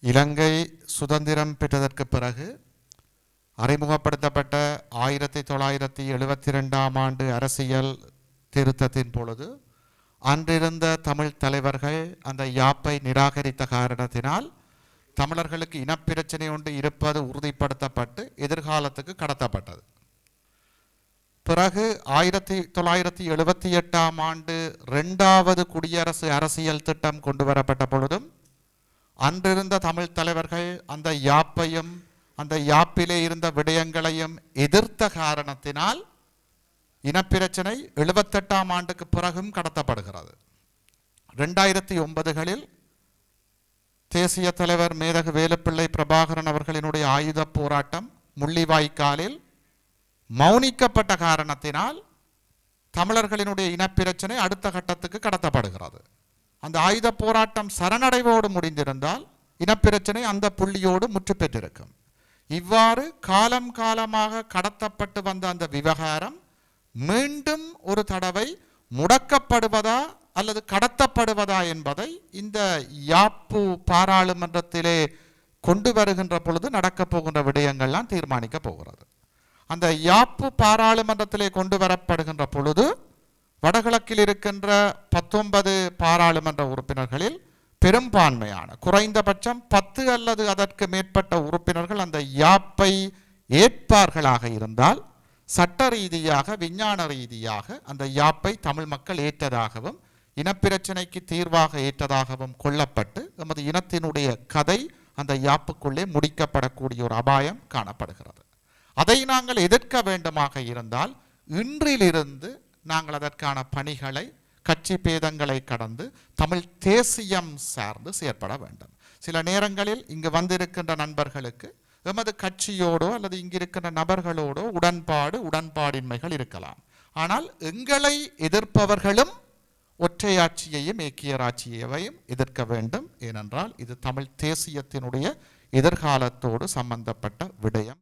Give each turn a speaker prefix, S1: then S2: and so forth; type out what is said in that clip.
S1: இலங்கை சுதந்திரம் பெற்றதற்கு பிறகு அறிமுகப்படுத்தப்பட்ட ஆயிரத்தி தொள்ளாயிரத்தி எழுபத்தி ரெண்டாம் ஆண்டு அரசியல் திருத்தத்தின் பொழுது அன்றிருந்த தமிழ் தலைவர்கள் அந்த யாப்பை நிராகரித்த காரணத்தினால் தமிழர்களுக்கு இனப்பிரச்சனை ஒன்று இருப்பது உறுதிப்படுத்தப்பட்டு எதிர்காலத்துக்கு கடத்தப்பட்டது. பிறகு ஆயிரத்தி தொள்ளாயிரத்தி எழுபத்தி எட்டாம் ஆண்டு ரெண்டாவது குடியரசு அரசியல் திட்டம் கொண்டு வரப்பட்ட பொழுதும் அன்றிருந்த தமிழ் தலைவர்கள் அந்த யாப்பையும் அந்த யாப்பிலே இருந்த விடயங்களையும் எதிர்த்த காரணத்தினால் இனப்பிரச்சனை எழுபத்தெட்டாம் ஆண்டுக்கு பிறகும் கடத்தப்படுகிறது. ரெண்டாயிரத்தி ஒன்பதுகளில் தேசிய தலைவர் மேதகு வேலுப்பிள்ளை பிரபாகரன் அவர்களினுடைய ஆயுத போராட்டம் முள்ளிவாய்க்காலில் மௌனிக்கப்பட்ட காரணத்தினால் தமிழர்களினுடைய இனப்பிரச்சனை அடுத்த கட்டத்துக்கு கடத்தப்படுகிறது. அந்த ஆயுத போராட்டம் சரணடைவோடு முடிந்திருந்தால் இனப்பிரச்சனை அந்த புள்ளியோடு முற்று பெற்றிருக்கும் இவ்வாறு காலம் காலமாக கடத்தப்பட்டு வந்த அந்த விவகாரம் மீண்டும் ஒரு தடவை முடக்கப்படுவதா அல்லது கடத்தப்படுவதா என்பதை இந்த யாப்பு பாராளுமன்றத்திலே கொண்டு வருகின்ற பொழுது நடக்கப் போகின்ற விடயங்கள்லாம் தீர்மானிக்க போகிறது. அந்த யாப்பு பாராளுமன்றத்திலே கொண்டு வரப்படுகின்ற பொழுது வடகிழக்கில் இருக்கின்ற பத்தொன்பது பாராளுமன்ற உறுப்பினர்களில் பெரும்பான்மையான குறைந்தபட்சம் பத்து அல்லது அதற்கு மேற்பட்ட உறுப்பினர்கள் அந்த யாப்பை ஏற்பார்களாக இருந்தால் சட்ட ரீதியாக விஞ்ஞான ரீதியாக அந்த யாப்பை தமிழ் மக்கள் ஏற்றதாகவும் இனப்பிரச்சனைக்கு தீர்வாக ஏற்றதாகவும் கொள்ளப்பட்டு நமது இனத்தினுடைய கதை அந்த யாப்புக்குள்ளே முடிக்கப்படக்கூடிய ஒரு அபாயம் காணப்படுகிறது. அதை நாங்கள் எதிர்க்க வேண்டுமாக இருந்தால் இன்றிலிருந்து நாங்கள் அதற்கான பணிகளை கட்சி பேதங்களை கடந்து தமிழ் தேசியம் சார்ந்து செயற்பட வேண்டும். சில நேரங்களில் இங்கு வந்திருக்கின்ற நண்பர்களுக்கு எமது கட்சியோடோ அல்லது இங்கிருக்கின்ற நபர்களோடோ உடன்பாடு உடன்பாடின்மைகள் இருக்கலாம். ஆனால் எங்களை எதிர்ப்பவர்களும் ஒற்றையாட்சியையும் ஏக்கியராட்சியையும் எதிர்க்க வேண்டும். ஏனென்றால் இது தமிழ் தேசியத்தினுடைய எதிர்காலத்தோடு சம்பந்தப்பட்ட விடயம்.